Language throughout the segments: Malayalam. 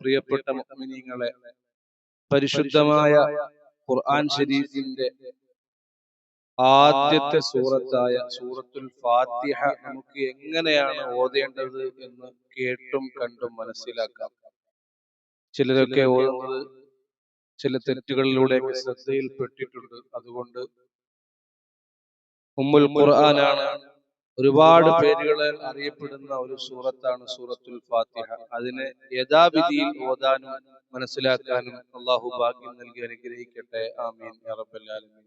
പ്രിയപ്പെട്ട മുഅ്മിനീങ്ങളെ പരിശുദ്ധമായ ഖുർആൻ ഷരീഫിന്റെ ആദ്യത്തെ സൂറത്തായ സൂറത്തുൽ ഫാത്തിഹ നമുക്ക് എങ്ങനെയാണ് ഓതേണ്ടത് എന്ന് കേട്ടും കണ്ടും മനസ്സിലാക്കാം. ചിലരൊക്കെ ഓതുന്നത് ചില തെറ്റുകളിലൂടെ ശ്രദ്ധയിൽപ്പെട്ടിട്ടുണ്ട്. അതുകൊണ്ട് ഉമ്മുൽ ഖുർആനാണ് ഒരുപാട് പേരുകളിൽ അറിയപ്പെടുന്ന ഒരു സൂറത്താണ് സൂറത്തുൽ ഫാത്തിഹ അതിനെ യഥാവിധിയിൽ ഓതാനും മനസ്സിലാക്കാനും അള്ളാഹു ഭാഗ്യം നൽകി അനുഗ്രഹിക്കട്ടെ ആമീൻ യാ റബ്ബൽ ആലമീൻ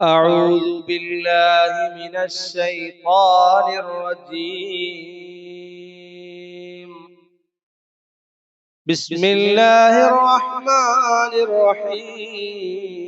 أعوذ بالله من الشيطان الرجيم بسم الله الرحمن الرحيم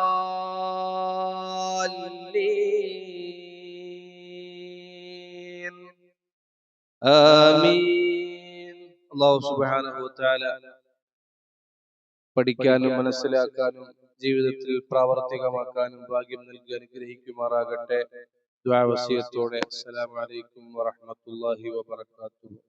ആമീൻ. അള്ളാഹു സുബ്ഹാനഹു വതആല പഠിക്കാനും മനസ്സിലാക്കാനും ജീവിതത്തിൽ പ്രാവർത്തികമാക്കാനും ഭാഗ്യം നൽകി അനുഗ്രഹിക്കുമാറാകട്ടെ. ദ്വാവസ്യത്തോടെ അസ്സലാമു അലൈക്കും വറഹ്മത്തുള്ളാഹി വബറകാതുഹു.